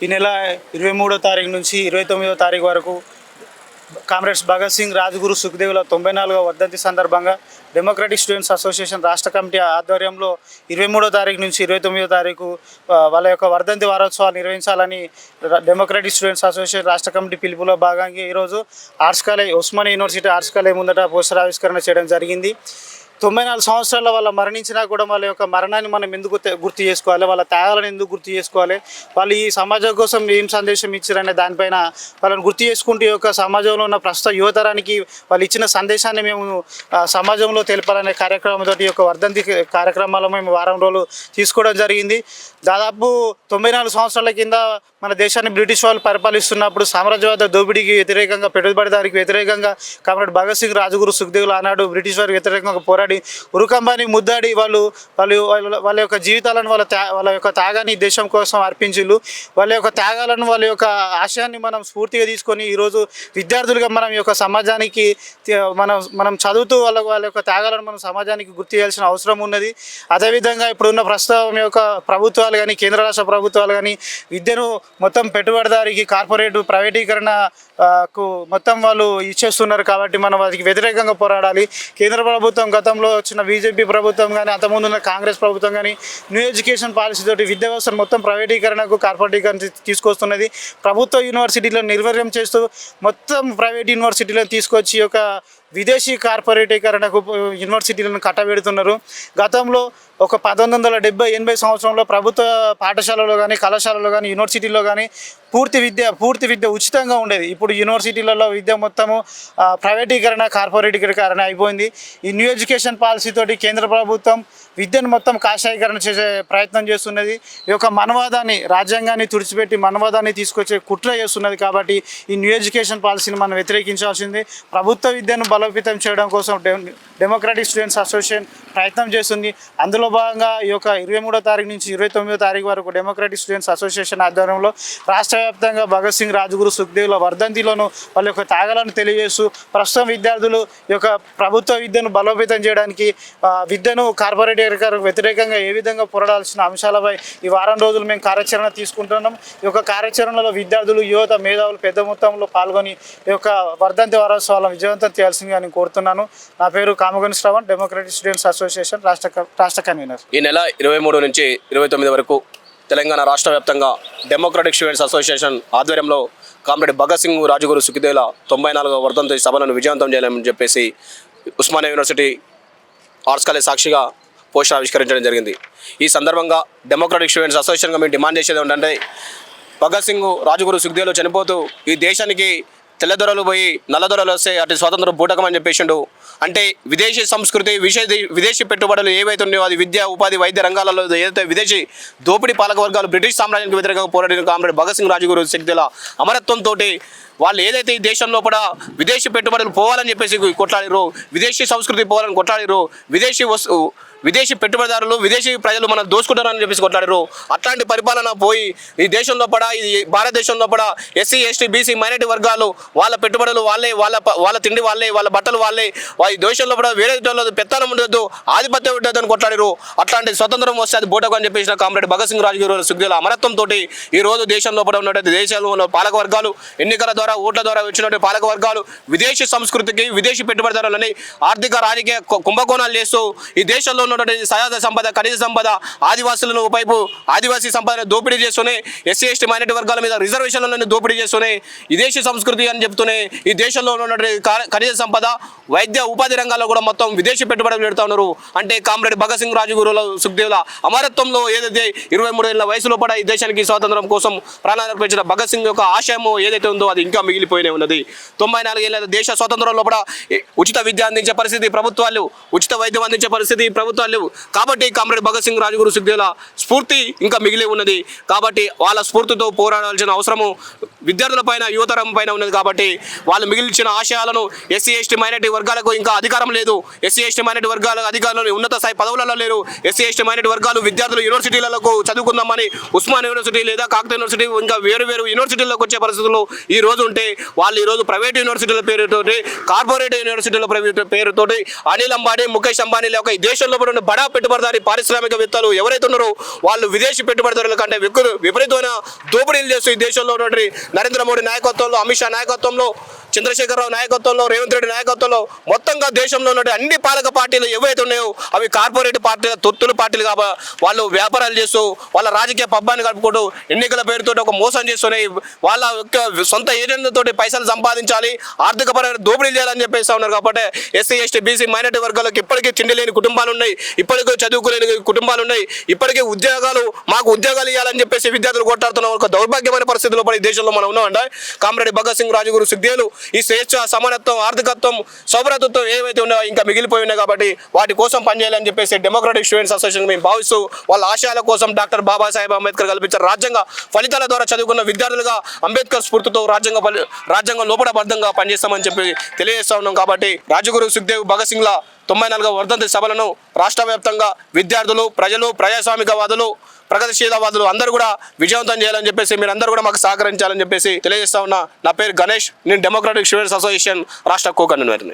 ఈ నెల ఇరవై మూడో తారీఖు నుంచి ఇరవై తొమ్మిదో తారీఖు వరకు కామ్రేడ్స్ భగత్ సింగ్ రాజ్గురు సుఖదేవుల తొంభై నాలుగవ వర్ధంతి సందర్భంగా డెమోక్రటిక్ స్టూడెంట్స్ అసోసియేషన్ రాష్ట్ర కమిటీ ఆధ్వర్యంలో ఇరవై మూడో తారీఖు నుంచి ఇరవై తొమ్మిదో తారీఖు వాళ్ళ యొక్క వర్ధంతి వారోత్సవాలు నిర్వహించాలని డెమోక్రటిక్ స్టూడెంట్స్ అసోసియేషన్ రాష్ట్ర కమిటీ పిలుపులో భాగంగా ఈరోజు arts college Osmania university arts college ముందట పోస్టర్ ఆవిష్కరణ చేయడం జరిగింది. తొంభై నాలుగు సంవత్సరాల వాళ్ళ మరణించినా కూడా వాళ్ళ యొక్క మరణాన్ని మనం ఎందుకు గుర్తు చేసుకోవాలి? వాళ్ళ త్యాగాలను ఎందుకు గుర్తు చేసుకోవాలి? వాళ్ళు ఈ సమాజం కోసం ఏం సందేశం ఇచ్చారనే దానిపైన వాళ్ళని గుర్తు చేసుకుంటూ యొక్క సమాజంలో ఉన్న ప్రస్తుత యువతరానికి వాళ్ళు ఇచ్చిన సందేశాన్ని మేము సమాజంలో తెలపాలనే కార్యక్రమంతో ఈ యొక్క వర్ధంతి కార్యక్రమాలు మేము వారం రోజులు తీసుకోవడం జరిగింది. దాదాపు తొంభై నాలుగు సంవత్సరాల కింద మన దేశాన్ని బ్రిటిష్ వాళ్ళు పరిపాలిస్తున్నప్పుడు సామ్రాజ్యవాద దోపిడీకి వ్యతిరేకంగా పెట్టుబడిదారికి వ్యతిరేకంగా కామ్రేడ్ భగత్ సింగ్ రాజగురు సుఖదేవులు ఆనాడు బ్రిటిష్ వారికి వ్యతిరేకంగా పోరాడి ఉరుకంబాని ముద్దాడి వాళ్ళు వాళ్ళు వాళ్ళ వాళ్ళ యొక్క జీవితాలను వాళ్ళ త్యా వాళ్ళ యొక్క త్యాగాన్ని దేశం కోసం అర్పించిళ్ళు. వాళ్ళ యొక్క త్యాగాలను వాళ్ళ యొక్క ఆశయాన్ని మనం స్ఫూర్తిగా తీసుకొని ఈరోజు విద్యార్థులుగా మనం యొక్క సమాజానికి మనం మనం చదువుతూ వాళ్ళ వాళ్ళ యొక్క త్యాగాలను మనం సమాజానికి గుర్తు చేయాల్సిన అవసరం ఉన్నది. అదేవిధంగా ఇప్పుడున్న ప్రస్తుతం యొక్క ప్రభుత్వాలు కానీ కేంద్ర రాష్ట్ర ప్రభుత్వాలు కానీ విద్యను మొత్తం పెట్టుబడిదారికి కార్పొరేట్ ప్రైవేటీకరణ కు మొత్తం వాళ్ళు ఇచ్చేస్తున్నారు కాబట్టి మనం వాటికి వ్యతిరేకంగా పోరాడాలి. కేంద్ర ప్రభుత్వం గతంలో వచ్చిన బీజేపీ ప్రభుత్వం కానీ అంత ముందున్న కాంగ్రెస్ ప్రభుత్వం కానీ న్యూ ఎడ్యుకేషన్ పాలసీ తోటి విద్యా వ్యవస్థను మొత్తం ప్రైవేటీకరణకు కార్పొరేటీకరణ తీసుకొస్తున్నది. ప్రభుత్వ యూనివర్సిటీలను నిర్వీర్యం చేస్తూ మొత్తం ప్రైవేట్ యూనివర్సిటీలను తీసుకొచ్చి ఒక విదేశీ కార్పొరేటీకరణకు యూనివర్సిటీలను కట్టబెడుతున్నారు. గతంలో ఒక పంతొమ్మిది వందల డెబ్బై ఎనభై సంవత్సరంలో ప్రభుత్వ పాఠశాలలో కానీ కళాశాలలో కానీ యూనివర్సిటీలో కానీ పూర్తి విద్య పూర్తి విద్య ఉచితంగా ఉండేది. ఇప్పుడు యూనివర్సిటీలలో విద్య మొత్తము ప్రైవేటీకరణ కార్పొరేటీకరణ అయిపోయింది. ఈ న్యూ ఎడ్యుకేషన్ పాలసీతోటి కేంద్ర ప్రభుత్వం విద్యను మొత్తం కాషాయీకరణ చేసే ప్రయత్నం చేస్తున్నది. ఈ యొక్క మనవాదాన్ని రాజ్యాంగాన్ని తుడిచిపెట్టి మనవాదాన్ని తీసుకొచ్చే కుట్ర చేస్తున్నది కాబట్టి ఈ న్యూ ఎడ్యుకేషన్ పాలసీని మనం వ్యతిరేకించాల్సింది. ప్రభుత్వ విద్యను బలోపేతం చేయడం కోసం డెమోక్రాటిక్ స్టూడెంట్స్ అసోసియేషన్ ప్రయత్నం చేస్తుంది. అందులో భాగంగా ఈ యొక్క ఇరవై మూడో తారీఖు నుంచి ఇరవై తొమ్మిదో తారీఖు వరకు డెమోక్రాటిక్ స్టూడెంట్స్ అసోసియేషన్ ఆధ్వర్యంలో రాష్ట్ర వ్యాప్తంగా భగత్ సింగ్ రాజ్గురు సుఖదేవుల వర్ధంతిలోను వాళ్ళ యొక్క త్యాగాలను తెలియజేస్తూ ప్రస్తుతం విద్యార్థులు ఈ యొక్క ప్రభుత్వ విద్యను బలోపేతం చేయడానికి విద్యను కార్పొరేట్ వ్యతిరేకంగా ఏ విధంగా పోరాడాల్సిన అంశాలపై ఈ వారం రోజులు మేము కార్యాచరణ తీసుకుంటున్నాం. ఈ యొక్క కార్యాచరణలో విద్యార్థులు యువత మేధావులు పెద్ద మొత్తంలో పాల్గొని ఈ యొక్క వర్ధంతి వారోత్సవాలను విజయవంతం చేయాల్సిందిగా నేను కోరుతున్నాను. నా పేరు Kamagani Shravan democratic students association రాష్ట్ర రాష్ట్ర కన్వీనర్. ఈ నెల ఇరవై మూడు నుంచి ఇరవై తొమ్మిది వరకు తెలంగాణ రాష్ట్ర వ్యాప్తంగా డెమోక్రటిక్ స్టూడెంట్స్ అసోసియేషన్ ఆధ్వర్యంలో కామ్రేడ్ భగత్ సింగ్ రాజగురు సుఖదేల తొంభై నాలుగవ వర్ధంతి సభలను విజయవంతం చేయాలని చెప్పేసి ఉస్మానియా యూనివర్సిటీ ఆర్ట్స్ కాలేజ్ సాక్షిగా పోస్టర్ ఆవిష్కరించడం జరిగింది. ఈ సందర్భంగా డెమోక్రటిక్ స్టూడెంట్స్ అసోసియేషన్గా మేము డిమాండ్ చేసేది ఏంటంటే భగత్ సింగ్ రాజగురు సుఖదేవులు చనిపోతూ ఈ దేశానికి తెల్లదొరలు పోయి నల్లదొరలు వస్తే అటు స్వాతంత్రం బూటకం అని చెప్పేసిండు. అంటే విదేశీ సంస్కృతి విదేశీ విదేశీ పెట్టుబడులు ఏవైతున్నాయో అది విద్య ఉపాధి వైద్య రంగాలలో ఏదైతే విదేశీ దోపిడీ పాలక వర్గాలు బ్రిటిష్ సామ్రాజ్యానికి వ్యతిరేకంగా పోరాడిన కామ్రేడ్ భగత్ సింగ్ రాజగురు శక్తుల అమరత్వంతో వాళ్ళు ఏదైతే ఈ దేశంలో కూడా విదేశీ పెట్టుబడులు పోవాలని చెప్పేసి కొట్లాడిరు విదేశీ సంస్కృతి పోవాలని కొట్లాడిరు విదేశీ వస్తు విదేశీ పెట్టుబడిదారులు విదేశీ ప్రజలు మనం దోసుకుంటారని చెప్పేసి కొట్లాడారు. అట్లాంటి పరిపాలన పోయి ఈ దేశంలో పడ ఈ భారతదేశంలో పడ ఎస్సీ ఎస్టీ బీసీ మైనార్టీ వర్గాలు వాళ్ళ పెట్టుబడులు వాళ్ళే వాళ్ళ వాళ్ళ తిండి వాళ్ళే వాళ్ళ బట్టలు వాళ్ళే ఈ దేశంలో కూడా వేరే దేశంలో పెత్తనం ఉండదు ఆధిపత్యం ఉండదు అని కొట్లాడారు. అట్లాంటి స్వతంత్రం వస్తే అది బోటకు అని చెప్పేసిన కామ్రేడ్ భగత్ సింగ్ రాజగురు సుఖ్దేల అమరత్వంతో ఈ రోజు దేశంలో కూడా ఉన్నటువంటి దేశంలో ఉన్న పాలక వర్గాలు ఎన్నికల ద్వారా ఓట్ల ద్వారా వచ్చినటువంటి పాలక వర్గాలు విదేశీ సంస్కృతికి విదేశీ పెట్టుబడిదారులని ఆర్థిక రాజకీయ కు- కుంభకోణాలు చేస్తూ ఈ దేశంలో ఉన్నటువంటి సహజ సంపద ఖనిజ సంపద ఆదివాసులను వైపు ఆదివాసీ సంపద దోపిడీ చేస్తూనే ఎస్సీ ఎస్టీ మైనార్టీ వర్గాల మీద రిజర్వేషన్లను దోపిడీ చేస్తూనే విదేశీ సంస్కృతి అని చెప్తూనే ఈ దేశంలో ఉన్నటువంటి ఖనిజ సంపద వైద్య ఉపాధి రంగాల్లో కూడా మొత్తం విదేశీ పెట్టుబడులు పెడతా ఉన్నారు. అంటే కామ్రేడ్ భగత్ సింగ్ రాజుగురుల సుఖ్దేవుల అమరత్వంలో ఏదైతే ఇరవై మూడు ఏళ్ళ వయసులో పడ ఈ దేశానికి స్వాతంత్రం కోసం ప్రాణాలు అర్పించిన భగత్ సింగ్ యొక్క ఆశయం ఏదైతే ఉందో అది ఇంకా మిగిలిపోయినే ఉన్నది. తొంభై నాలుగేళ్ళ దేశ స్వాతంత్రంలో కూడా ఉచిత విద్య అందించే పరిస్థితి ప్రభుత్వాలు ఉచిత వైద్యం అందించే పరిస్థితి ప్రభుత్వాలు లేవు. కాబట్టి కామ్రేడ్ భగత్ సింగ్ రాజగురు సుఖ్దేవుల స్ఫూర్తి ఇంకా మిగిలి ఉన్నది. కాబట్టి వాళ్ళ స్ఫూర్తితో పోరాడాల్సిన అవసరము విద్యార్థుల పైన యువతరం పైన ఉన్నది కాబట్టి వాళ్ళు మిగిలిచిన ఆశయాలను ఎస్సీ ఎస్టీ మైనారిటీ వర్గాలకు ఇంకా అధికారం లేదు. ఎస్సీ ఎస్టీ మైనారిటీ వర్గాల అధికారులు ఉన్నత స్థాయి పదవులలో లేరు. ఎస్సీ ఎస్టీ మైనారిటీ వర్గాలు విద్యార్థులు యూనివర్సిటీలకు చదువుకుందామని ఉస్మాన్ యూనివర్సిటీ లేదా కాకతీయ యూనివర్సిటీ ఇంకా వేరు వేరు యూనివర్సిటీలకు వచ్చే పరిస్థితులు ఈ రోజు ఉంటే వాళ్ళు ఈ రోజు ప్రైవేట్ యూనివర్సిటీల పేరుతోటి కార్పొరేట్ యూనివర్సిటీల పేరుతోటి అనిల్ అంబానీ ముఖేష్ అంబానీ లేక ఈ దేశంలో ఉన్నటువంటి బడా పెట్టుబడిదారి పారిశ్రామికవేత్తలు ఎవరైతే ఉన్నారో వాళ్ళు విదేశీ పెట్టుబడిదారుల కంటే విపరీతమైన దోపిడీలు చేస్తూ ఈ దేశంలో ఉన్నటువంటి నరేంద్ర మోడీ నాయకత్వంలో అమిత్ షా నాయకత్వంలో చంద్రశేఖరరావు నాయకత్వంలో రేవంత్ రెడ్డి నాయకత్వంలో మొత్తంగా దేశంలో ఉన్న అన్ని పాలక పార్టీలు ఏవైతే ఉన్నాయో అవి కార్పొరేట్ పార్టీల తొత్తులు పార్టీలు కాబ వాళ్ళు వ్యాపారాలు చేస్తూ వాళ్ళ రాజకీయ పబ్బాన్ని గడుపుకుంటూ ఎన్నికల పేరుతో ఒక మోసం చేస్తున్నాయి వాళ్ళ యొక్క సొంత ఏజెంట్లతో పైసలు సంపాదించాలి ఆర్థికపరమైన దోపిడీ చేయాలని చెప్పేసి ఉన్నారు కాబట్టి ఎస్సీ ఎస్టీ బీసీ మైనార్టీ వర్గాలకు ఇప్పటికీ తిండి లేని కుటుంబాలు ఉన్నాయి ఇప్పటికీ చదువుకోలేని కుటుంబాలు ఉన్నాయి ఇప్పటికీ ఉద్యోగాలు మాకు ఉద్యోగాలు ఇవ్వాలని చెప్పేసి విద్యార్థులు కొట్టాడుతున్న ఒక దౌర్భాగ్యమైన పరిస్థితిలో పడి దేశంలో మనం ఉన్నామంటే కామ్రేడ్ భగత్ సింగ్ రాజుగురు సిద్ధేలు ఈ స్వేచ్ఛ సమానత్వం ఆర్థికత్వం సౌభ్రతత్వం ఏవైతే ఉన్నాయో ఇంకా మిగిలిపోయి ఉన్నాయి కాబట్టి వాటి కోసం పనిచేయాలని చెప్పేసి డెమోక్రటిక్ స్టూడెంట్స్ అసోసియేషన్ మేము భావిస్తూ వాళ్ళ ఆశయాల కోసం డాక్టర్ బాబాసాహెబ్ అంబేద్కర్ కల్పించిన రాజ్యాంగ ఫలితాల ద్వారా చదువుకున్న విద్యార్థులుగా అంబేద్కర్ స్ఫూర్తితో రాజ్యాంగ రాజ్యాంగం రాజ్యాంగం లోపడబద్ధంగా పనిచేస్తామని చెప్పి తెలియజేస్తా ఉన్నాం కాబట్టి రాజగురు సుఖ్దేవ్ భగత్ సింగ్ల తొంభై నాలుగవ వర్ధంతి సభలను రాష్ట్ర వ్యాప్తంగా విద్యార్థులు ప్రజలు ప్రజాస్వామికవాదులు ప్రగతిశీలవాదులు అందరూ కూడా విజయవంతం చేయాలని చెప్పేసి మీరు అందరూ కూడా మాకు సహకరించాలని చెప్పేసి తెలియజేస్తా ఉన్నా. నా పేరు గణేష్ నేను డెమోక్రాటిక్ స్టూడెంట్స్ అసోసియేషన్ రాష్ట్ర కో కన్వీనర్ని